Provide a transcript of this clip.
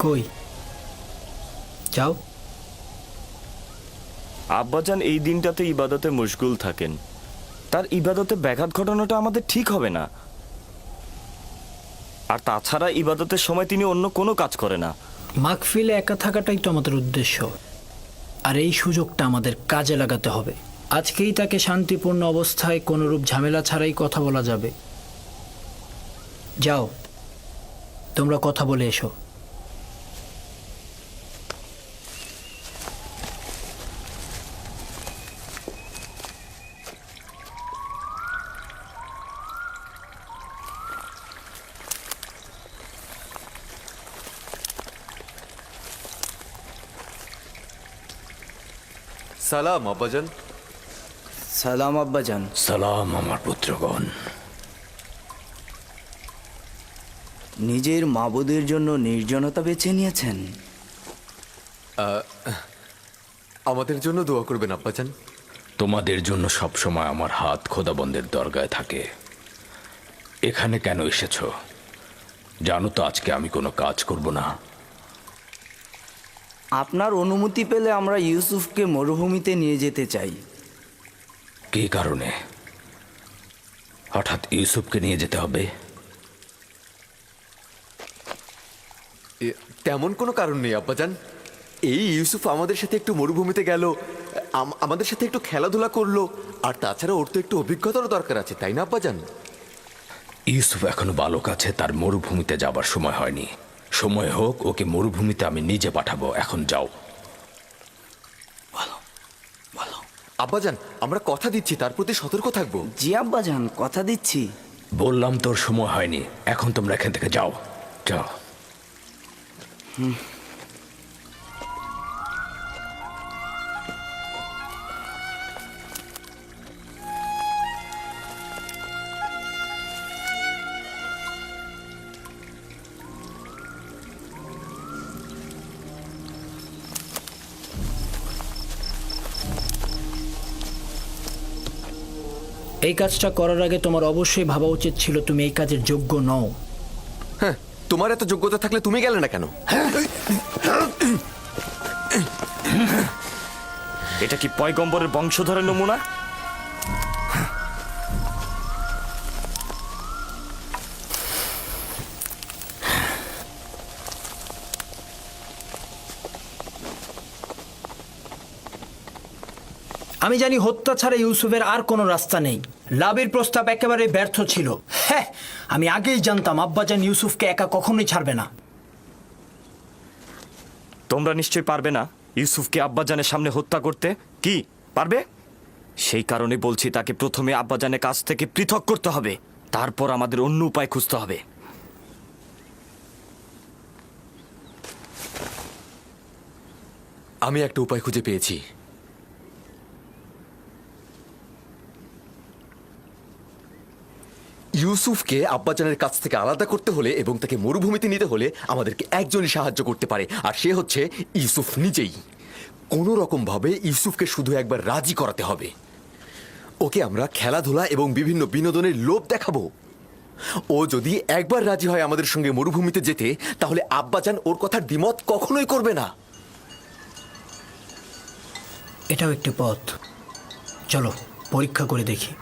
কই? যাও। আব্বাজান এই দিনটাতে ইবাদতে মশগুল থাকেন। তার ইবাদতে ব্যাঘাত ঘটানোটা আমাদের ঠিক হবে না। আর তাছাড়া ইবাদতের সময় তিনি অন্য কোনো কাজ করে না। মাকফিলে একা থাকাটাই তো আমাদের উদ্দেশ্য। আর এই সুযোগটা আমাদের কাজে লাগাতে হবে। আজকেই তাকে শান্তিপূর্ণ অবস্থায় কোনোরূপ ঝামেলা ছাড়াই কথা বলা যাবে। যাও তোমরা কথা বলে এসো। সালাম আব্বাজান। সালাম আব্বাজান। সালাম আমার পুত্রগণ। নিজের মাবুদের জন্য নির্জনতা বেছে নিয়েছেন। আমাদের জন্য দোয়া করবেন আব্বাজান। তোমাদের জন্য সবসময় আমার হাত খোদাবন্দের দরগায় থাকে। এখানে কেন এসেছ? জানো তো আজকে আমি কোনো কাজ করব না। আপনার অনুমতি পেলে আমরা ইউসুফকে মরুভূমিতে নিয়ে যেতে চাই। কী কারণে? হঠাৎ ইউসুফকে নিয়ে যেতে হবে? তেমন কোনো কারণ নেই আব্বাজান। এই ইউসুফ আমাদের সাথে একটু মরুভূমিতে গেল আমাদের সাথে একটু খেলাধুলা করল আর তাছাড়া ওর তো একটু অভিজ্ঞতারও দরকার আছে তাই না আব্বাজান? ইউসুফ এখনও বালক আছে তার মরুভূমিতে যাবার সময় হয়নি। সময় হোক ওকে মরুভূমিতে আমি নিজে পাঠাবো। এখন যাও। আব্বাজান আমরা কথা দিচ্ছি তার প্রতি সতর্ক থাকব। জি আব্বাজান কথা দিচ্ছি। বললাম তোর সময় হয়নি এখন তোমরা এখান থেকে যাও। যাও। এই কাজটা করার আগে তোমার অবশ্যই ভাবা উচিত ছিল তুমি এই কাজের যোগ্য নও। হ্যাঁ তোমার এত যোগ্যতা থাকলে তুমি গেলে না কেন? এটা কি পয়গম্বরের বংশধরের নমুনা? আমি জানি হত্যা ছাড়া ইউসুফের আর কোনো রাস্তা নেই। লাভের প্রস্তাব একেবারে ব্যর্থ ছিল। হ্যাঁ আমি আগেই জানতাম আব্বাজান ইউসুফকে একা কখনোই ছাড়বে না। তোমরা নিশ্চয়ই পারবে না ইউসুফকে আব্বাজানের সামনে হত্যা করতে। কি পারবে? সেই কারণে বলছি তাকে প্রথমে আব্বাজানের কাছ থেকে পৃথক করতে হবে। তারপর আমাদের অন্য উপায় খুঁজতে হবে। আমি একটা উপায় খুঁজে পেয়েছি। ইউসুফকে আব্বাজানের কাছ থেকে আলাদা করতে হলে এবং তাকে মরুভূমিতে নিতে হলে আমাদেরকে একজনই সাহায্য করতে পারে, আর সে হচ্ছে ইউসুফ নিজেই। কোনো রকম ভাবে ইউসুফকে শুধু একবার রাজি করাতে হবে। ওকে আমরা খেলাধুলা এবং বিভিন্ন বিনোদনের লোভ দেখাবো। ও যদি একবার রাজি হয় আমাদের সঙ্গে মরুভূমিতে যেতে, তাহলে আব্বাজান ওর কথার দ্বিমত কখনোই করবে না। এটাও একটি পথ। চলো, পরীক্ষা করে দেখি।